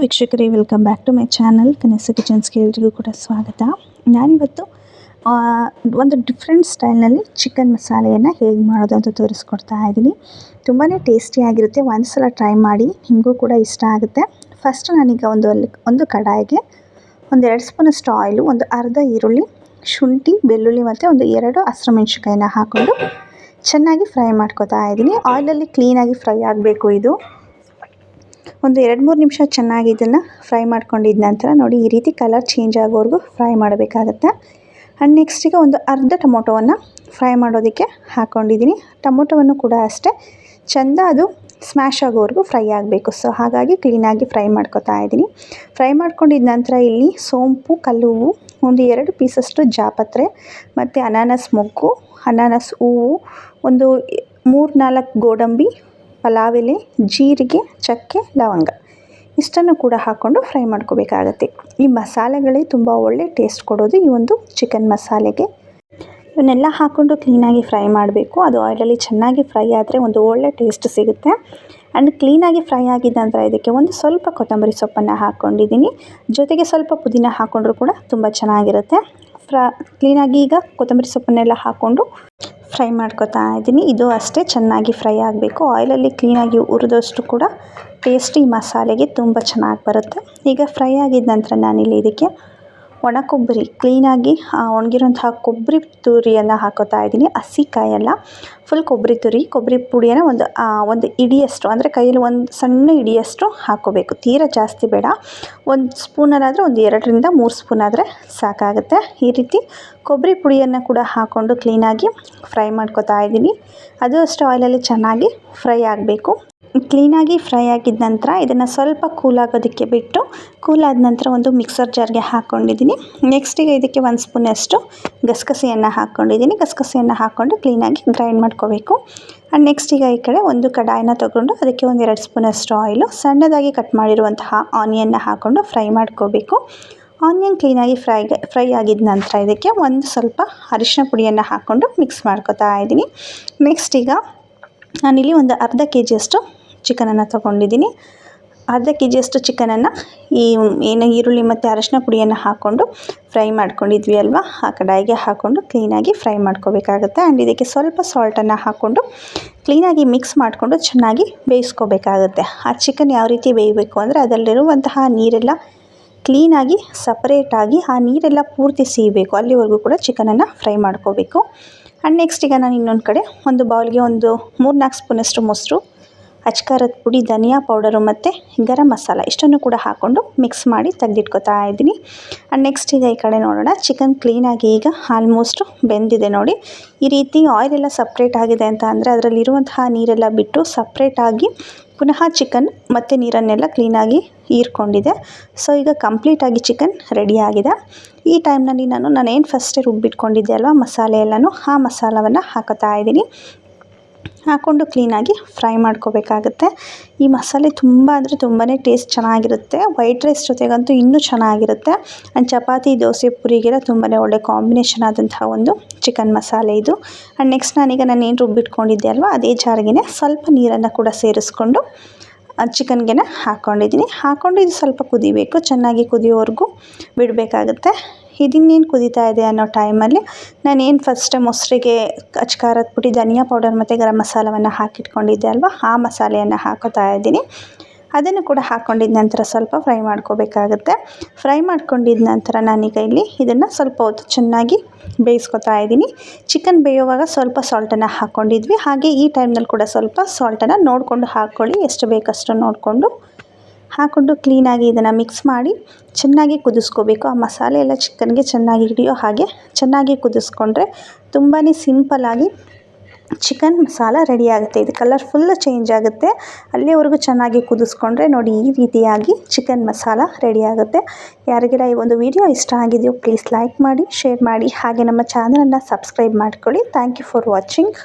ವೀಕ್ಷಕರೇ welcome back to my channel ಕನೆಸ ಕಿಚನ್ಸ್ಗೆ ಎಲ್ರಿಗೂ ಕೂಡ ಸ್ವಾಗತ. ನಾನಿವತ್ತು ಒಂದು ಡಿಫ್ರೆಂಟ್ ಸ್ಟೈಲ್ನಲ್ಲಿ ಚಿಕನ್ ಮಸಾಲೆಯನ್ನು ಹೇಗೆ ಮಾಡೋದು ಅಂತ ತೋರಿಸ್ಕೊಡ್ತಾ ಇದ್ದೀನಿ. ತುಂಬಾ ಟೇಸ್ಟಿಯಾಗಿರುತ್ತೆ ಒಂದು ಸಲ ಟ್ರೈ ಮಾಡಿ ನಿಮಗೂ ಕೂಡ ಇಷ್ಟ ಆಗುತ್ತೆ. ಫಸ್ಟ್ ನಾನೀಗ ಒಂದು ಅಲ್ಲಿ, ಒಂದು ಕಡಾಯಿಗೆ ಒಂದು ಎರಡು ಸ್ಪೂನಷ್ಟು ಆಯಿಲು ಒಂದು ಅರ್ಧ ಈರುಳ್ಳಿ, ಶುಂಠಿ, ಬೆಳ್ಳುಳ್ಳಿ ಮತ್ತು ಒಂದು ಎರಡು ಹಸಿರುಮೆಣ್ಸಿಕಾಯಿನ ಹಾಕ್ಕೊಂಡು ಚೆನ್ನಾಗಿ ಫ್ರೈ ಮಾಡ್ಕೊತಾ ಇದ್ದೀನಿ. ಆಯಿಲಲ್ಲಿ ಕ್ಲೀನಾಗಿ ಫ್ರೈ ಆಗಬೇಕು ಇದು. ಒಂದು ಎರಡು ಮೂರು ನಿಮಿಷ ಚೆನ್ನಾಗಿ ಇದನ್ನು ಫ್ರೈ ಮಾಡ್ಕೊಂಡಿದ್ದ ನಂತರ ನೋಡಿ ಈ ರೀತಿ ಕಲರ್ ಚೇಂಜ್ ಆಗೋವರೆಗೂ ಫ್ರೈ ಮಾಡಬೇಕಾಗತ್ತೆ? ಆ್ಯಂಡ್ ನೆಕ್ಸ್ಟಿಗೆ ಒಂದು ಅರ್ಧ ಟೊಮೊಟೊವನ್ನು ಫ್ರೈ ಮಾಡೋದಕ್ಕೆ ಹಾಕ್ಕೊಂಡಿದ್ದೀನಿ ಟೊಮೊಟೊವನ್ನು ಕೂಡ ಅಷ್ಟೇ. ಚೆಂದ ಅದು ಸ್ಮ್ಯಾಶ್ ಆಗೋವರೆಗೂ ಫ್ರೈ ಆಗಬೇಕು. ಸೊ ಹಾಗಾಗಿ ಕ್ಲೀನಾಗಿ ಫ್ರೈ ಮಾಡ್ಕೊತಾ ಇದ್ದೀನಿ. ಫ್ರೈ ಮಾಡ್ಕೊಂಡಿದ್ದ ನಂತರ ಇಲ್ಲಿ ಸೋಂಪು ಕಲ್ಲು ಹೂವು ಒಂದು ಎರಡು ಪೀಸಷ್ಟು ಜಾಪತ್ರೆ, ಮತ್ತು ಅನಾನಸ್ ಮೊಗ್ಗು, ಅನಾನಸ್ ಹೂವು, ಒಂದು ಮೂರು ನಾಲ್ಕು ಗೋಡಂಬಿ ಪಲಾವ್ ಎಲೆ ಜೀರಿಗೆ, ಚಕ್ಕೆ, ಲವಂಗ. ಇಷ್ಟನ್ನು ಕೂಡ ಹಾಕ್ಕೊಂಡು ಫ್ರೈ ಮಾಡ್ಕೋಬೇಕಾಗತ್ತೆ. ಈ ಮಸಾಲೆಗಳೇ ತುಂಬ ಒಳ್ಳೆ ಟೇಸ್ಟ್ ಕೊಡೋದು ಈ ಒಂದು ಚಿಕನ್ ಮಸಾಲೆಗೆ. ಇವನ್ನೆಲ್ಲ ಹಾಕ್ಕೊಂಡು ಕ್ಲೀನಾಗಿ ಫ್ರೈ ಮಾಡಬೇಕು. ಅದು ಆಯಿಲಲ್ಲಿ ಚೆನ್ನಾಗಿ ಫ್ರೈ ಆದರೆ ಒಂದು ಒಳ್ಳೆ ಟೇಸ್ಟ್ ಸಿಗುತ್ತೆ. ಆ್ಯಂಡ್ ಕ್ಲೀನಾಗಿ ಫ್ರೈ ಆಗಿದ ನಂತರ ಇದಕ್ಕೆ ಒಂದು ಸ್ವಲ್ಪ ಕೊತ್ತಂಬರಿ ಸೊಪ್ಪನ್ನು ಹಾಕ್ಕೊಂಡಿದ್ದೀನಿ ಜೊತೆಗೆ ಸ್ವಲ್ಪ ಪುದೀನ ಹಾಕ್ಕೊಂಡ್ರೂ ಕೂಡ ತುಂಬ ಚೆನ್ನಾಗಿರುತ್ತೆ. ಫ್ರ ಕ್ಲೀನಾಗಿ ಈಗ ಕೊತ್ತಂಬರಿ ಸೊಪ್ಪನ್ನೆಲ್ಲ ಹಾಕ್ಕೊಂಡು ಫ್ರೈ ಮಾಡ್ಕೊತಾ ಇದ್ದೀನಿ. ಇದು ಅಷ್ಟೇ ಚೆನ್ನಾಗಿ ಫ್ರೈ ಆಗಬೇಕು. ಆಯಿಲಲ್ಲಿ ಕ್ಲೀನಾಗಿ ಹುರಿದಷ್ಟು ಕೂಡ ಟೇಸ್ಟಿ ಮಸಾಲೆಗೆ ತುಂಬ ಚೆನ್ನಾಗಿ ಬರುತ್ತೆ. ಈಗ ಫ್ರೈ ಆಗಿದ ನಂತರ ನಾನಿಲ್ಲಿ ಇದಕ್ಕೆ ಒಣ ಕೊಬ್ಬರಿ ಕ್ಲೀನಾಗಿ ಒಣಗಿರೋಂತಹ ಕೊಬ್ಬರಿ ತುರಿಯನ್ನು ಹಾಕೋತಾ ಇದ್ದೀನಿ. ಹಸಿ ಕಾಯಲ್ಲ ಫುಲ್ ಕೊಬ್ಬರಿ ತುರಿ, ಕೊಬ್ಬರಿ ಪುಡಿಯನ್ನು ಒಂದು ಒಂದು ಇಡಿಯಷ್ಟು, ಅಂದರೆ ಕೈಯಲ್ಲಿ ಒಂದು ಸಣ್ಣ ಇಡಿಯಷ್ಟು ಹಾಕೋಬೇಕು. ತೀರ ಜಾಸ್ತಿ ಬೇಡ. ಒಂದು ಸ್ಪೂನಲ್ಲಾದರೆ ಒಂದು ಎರಡರಿಂದ ಮೂರು ಸ್ಪೂನ್ ಆದರೆ ಸಾಕಾಗುತ್ತೆ. ಈ ರೀತಿ ಕೊಬ್ಬರಿ ಪುಡಿಯನ್ನು ಕೂಡ ಹಾಕ್ಕೊಂಡು ಕ್ಲೀನಾಗಿ ಫ್ರೈ ಮಾಡ್ಕೊತಾ ಇದ್ದೀನಿ. ಅದು ಅಷ್ಟು ಆಯಿಲಲ್ಲಿ ಚೆನ್ನಾಗಿ ಫ್ರೈ ಆಗಬೇಕು. ಕ್ಲೀನಾಗಿ ಫ್ರೈ ಆಗಿದ ನಂತರ ಇದನ್ನು ಸ್ವಲ್ಪ ಕೂಲ್ ಆಗೋದಕ್ಕೆ ಬಿಟ್ಟು ಕೂಲ್ ಆದ ನಂತರ ಒಂದು ಮಿಕ್ಸರ್ ಜಾರ್ಗೆ ಹಾಕ್ಕೊಂಡಿದ್ದೀನಿ ನೆಕ್ಸ್ಟಿಗೆ ಇದಕ್ಕೆ ಒಂದು ಸ್ಪೂನಷ್ಟು ಗಸಗಸೆಯನ್ನು ಹಾಕ್ಕೊಂಡಿದ್ದೀನಿ ಗಸಗಸೆಯನ್ನು ಹಾಕ್ಕೊಂಡು ಕ್ಲೀನಾಗಿ ಗ್ರೈಂಡ್ ಮಾಡ್ಕೋಬೇಕು. ಆ್ಯಂಡ್ ನೆಕ್ಸ್ಟ್ ಈಗ ಈ ಕಡೆ ಒಂದು ಕಡಾಯಿನ ತೊಗೊಂಡು ಅದಕ್ಕೆ ಒಂದು ಎರಡು ಸ್ಪೂನಷ್ಟು ಆಯಿಲು ಸಣ್ಣದಾಗಿ ಕಟ್ ಮಾಡಿರುವಂತಹ ಆನಿಯನ್ನ ಹಾಕ್ಕೊಂಡು ಫ್ರೈ ಮಾಡ್ಕೋಬೇಕು. ಆನಿಯನ್ ಕ್ಲೀನಾಗಿ ಫ್ರೈ ಫ್ರೈ ಆಗಿದ ನಂತರ ಇದಕ್ಕೆ ಒಂದು ಸ್ವಲ್ಪ ಅರಿಶಿನ ಪುಡಿಯನ್ನು ಹಾಕ್ಕೊಂಡು ಮಿಕ್ಸ್ ಮಾಡ್ಕೊತಾ ಇದ್ದೀನಿ ನೆಕ್ಸ್ಟ್ ಈಗ ನಾನಿಲ್ಲಿ ಒಂದು ಅರ್ಧ ಕೆ ಜಿಯಷ್ಟು ಚಿಕನನ್ನು ತಗೊಂಡಿದ್ದೀನಿ. ಅರ್ಧ ಕೆ ಜಿಯಷ್ಟು ಚಿಕನನ್ನು ಈ ಏನು ಈರುಳ್ಳಿ ಮತ್ತು ಅರಶಿನ ಪುಡಿಯನ್ನು ಹಾಕ್ಕೊಂಡು ಫ್ರೈ ಮಾಡ್ಕೊಂಡಿದ್ವಿ ಅಲ್ವಾ? ಆ ಕಡಾಯಿಗೆ ಹಾಕ್ಕೊಂಡು ಕ್ಲೀನಾಗಿ ಫ್ರೈ ಮಾಡ್ಕೋಬೇಕಾಗುತ್ತೆ. ಆ್ಯಂಡ್ ಇದಕ್ಕೆ ಸ್ವಲ್ಪ ಸಾಲ್ಟನ್ನು ಹಾಕ್ಕೊಂಡು ಕ್ಲೀನಾಗಿ ಮಿಕ್ಸ್ ಮಾಡಿಕೊಂಡು ಚೆನ್ನಾಗಿ ಬೇಯಿಸ್ಕೋಬೇಕಾಗುತ್ತೆ. ಆ ಚಿಕನ್ ಯಾವ ರೀತಿ ಬೇಯಬೇಕು ಅಂದರೆ ಅದರಲ್ಲಿರುವಂತಹ ನೀರೆಲ್ಲ ಕ್ಲೀನಾಗಿ ಸಪ್ರೇಟಾಗಿ ಆ ನೀರೆಲ್ಲ ಪೂರ್ತಿ ಸೀಬೇಕು. ಅಲ್ಲಿವರೆಗೂ ಕೂಡ ಚಿಕನನ್ನು ಫ್ರೈ ಮಾಡ್ಕೋಬೇಕು. ಆ್ಯಂಡ್ ನೆಕ್ಸ್ಟ್ ಈಗ ನಾನು ಇನ್ನೊಂದು ಕಡೆ ಒಂದು ಬೌಲ್ಗೆ ಒಂದು ಮೂರು ನಾಲ್ಕು ಸ್ಪೂನಷ್ಟು ಮೊಸರು ಅಚ್ಕಾರದ ಪುಡಿ, ಧನಿಯಾ ಪೌಡರು ಮತ್ತು ಗರಂ ಮಸಾಲ ಇಷ್ಟನ್ನು ಕೂಡ ಹಾಕ್ಕೊಂಡು ಮಿಕ್ಸ್ ಮಾಡಿ ತೆಗೆದಿಟ್ಕೋತಾ ಇದ್ದೀನಿ. ಆ್ಯಂಡ್ ನೆಕ್ಸ್ಟ್ ಈಗ ಈ ಕಡೆ ನೋಡೋಣ ಚಿಕನ್ ಕ್ಲೀನಾಗಿ ಈಗ ಆಲ್ಮೋಸ್ಟು ಬೆಂದಿದೆ ನೋಡಿ. ಈ ರೀತಿ ಆಯಿಲೆಲ್ಲ ಸಪ್ರೇಟ್ ಆಗಿದೆ ಅಂತ ಅಂದರೆ ಅದರಲ್ಲಿರುವಂತಹ ನೀರೆಲ್ಲ ಬಿಟ್ಟು ಸಪ್ರೇಟಾಗಿ ಪುನಃ ಚಿಕನ್ ಮತ್ತು ನೀರನ್ನೆಲ್ಲ ಕ್ಲೀನಾಗಿ ಹೀರ್ಕೊಂಡಿದೆ. ಸೊ ಈಗ ಕಂಪ್ಲೀಟಾಗಿ ಚಿಕನ್ ಆಗಿದೆ. ಈ ಟೈಮ್ನಲ್ಲಿ ನಾನು ನಾನು ನಾನೇನು ಫಸ್ಟೇ ರುಬ್ಬಿಟ್ಕೊಂಡಿದ್ದೆ ಅಲ್ವಾ ಮಸಾಲೆ ಎಲ್ಲನೂ, ಆ ಮಸಾಲವನ್ನು ಹಾಕೋತಾ ಇದ್ದೀನಿ. ಹಾಕ್ಕೊಂಡು ಕ್ಲೀನಾಗಿ ಫ್ರೈ ಮಾಡ್ಕೋಬೇಕಾಗುತ್ತೆ. ಈ ಮಸಾಲೆ ತುಂಬ ಅಂದರೆ ತುಂಬಾ ಟೇಸ್ಟ್ ಚೆನ್ನಾಗಿರುತ್ತೆ. ವೈಟ್ ರೈಸ್ ಜೊತೆಗಂತೂ ಇನ್ನೂ ಚೆನ್ನಾಗಿರುತ್ತೆ. ಆ್ಯಂಡ್ ಚಪಾತಿ, ದೋಸೆ, ಪುರಿಗೆಲ್ಲ ತುಂಬಾ ಒಳ್ಳೆ ಕಾಂಬಿನೇಷನ್ ಆದಂತಹ ಒಂದು ಚಿಕನ್ ಮಸಾಲೆ ಇದು. ಆ್ಯಂಡ್ ನೆಕ್ಸ್ಟ್ ನಾನೀಗ ನಾನು ಏನು ರುಬ್ಬಿಟ್ಕೊಂಡಿದ್ದೆ ಅಲ್ವಾ, ಅದೇ ಜಾರಿಗೆ ಸ್ವಲ್ಪ ನೀರನ್ನು ಕೂಡ ಸೇರಿಸ್ಕೊಂಡು ಚಿಕನ್ಗೆ ಹಾಕ್ಕೊಂಡಿದ್ದೀನಿ. ಹಾಕ್ಕೊಂಡು ಇದು ಸ್ವಲ್ಪ ಕುದಿಬೇಕು, ಚೆನ್ನಾಗಿ ಕುದಿಯೋವರೆಗೂ ಬಿಡಬೇಕಾಗುತ್ತೆ. ಇದಿನ್ನೇನು ಕುದೀತಾ ಇದೆ ಅನ್ನೋ ಟೈಮಲ್ಲಿ ನಾನೇನು ಫಸ್ಟ್ ಮೊಸರಿಗೆ ಅಚ್ ಖಾರದ ಪುಡಿ ಧನಿಯಾ ಪೌಡರ್ ಮತ್ತು ಗರಂ ಮಸಾಲವನ್ನು ಹಾಕಿಟ್ಕೊಂಡಿದ್ದೆ ಅಲ್ವಾ? ಆ ಮಸಾಲೆಯನ್ನು ಹಾಕೋತಾ ಇದ್ದೀನಿ. ಅದನ್ನು ಕೂಡ ಹಾಕ್ಕೊಂಡಿದ್ದ ನಂತರ ಸ್ವಲ್ಪ ಫ್ರೈ ಮಾಡ್ಕೋಬೇಕಾಗುತ್ತೆ. ಫ್ರೈ ಮಾಡ್ಕೊಂಡಿದ್ದ ನಂತರ ನಾನೀಗ ಇಲ್ಲಿ ಇದನ್ನು ಸ್ವಲ್ಪ ಹೊತ್ತು ಚೆನ್ನಾಗಿ ಬೇಯಿಸ್ಕೊತಾ ಇದ್ದೀನಿ. ಚಿಕನ್ ಬೇಯುವಾಗ ಸ್ವಲ್ಪ ಸಾಲ್ಟನ್ನು ಹಾಕ್ಕೊಂಡಿದ್ವಿ ಹಾಗೆ ಈ ಟೈಮ್ನಲ್ಲಿ ಕೂಡ ಸ್ವಲ್ಪ ಸಾಲ್ಟನ್ನು ನೋಡಿಕೊಂಡು ಹಾಕ್ಕೊಳ್ಳಿ. ಎಷ್ಟು ಬೇಕಷ್ಟು ನೋಡಿಕೊಂಡು ಹಾಕ್ಕೊಂಡು ಕ್ಲೀನಾಗಿ ಇದನ್ನು ಮಿಕ್ಸ್ ಮಾಡಿ ಚೆನ್ನಾಗಿ ಕುದಿಸ್ಕೋಬೇಕು. ಆ ಮಸಾಲೆ ಎಲ್ಲ ಚಿಕನ್ಗೆ ಚೆನ್ನಾಗಿ ಹಿಡಿಯೋ ಹಾಗೆ ಚೆನ್ನಾಗಿ ಕುದಿಸ್ಕೊಂಡ್ರೆ ತುಂಬಾ ಸಿಂಪಲಾಗಿ ಚಿಕನ್ ಮಸಾಲ ರೆಡಿ ಆಗುತ್ತೆ. ಇದು ಕಲರ್ ಫುಲ್ ಚೇಂಜ್ ಆಗುತ್ತೆ. ಅಲ್ಲಿವರೆಗೂ ಚೆನ್ನಾಗಿ ಕುದಿಸ್ಕೊಂಡ್ರೆ ನೋಡಿ ಈ ರೀತಿಯಾಗಿ ಚಿಕನ್ ಮಸಾಲ ರೆಡಿ ಆಗುತ್ತೆ. ಯಾರಿಗೆಲ್ಲ ಈ ಒಂದು ವಿಡಿಯೋ ಇಷ್ಟ ಆಗಿದೆಯೋ ಪ್ಲೀಸ್ ಲೈಕ್ ಮಾಡಿ ಶೇರ್ ಮಾಡಿ, ಹಾಗೆ ನಮ್ಮ ಚಾನಲನ್ನು ಸಬ್ಸ್ಕ್ರೈಬ್ ಮಾಡ್ಕೊಳ್ಳಿ. Thank you for watching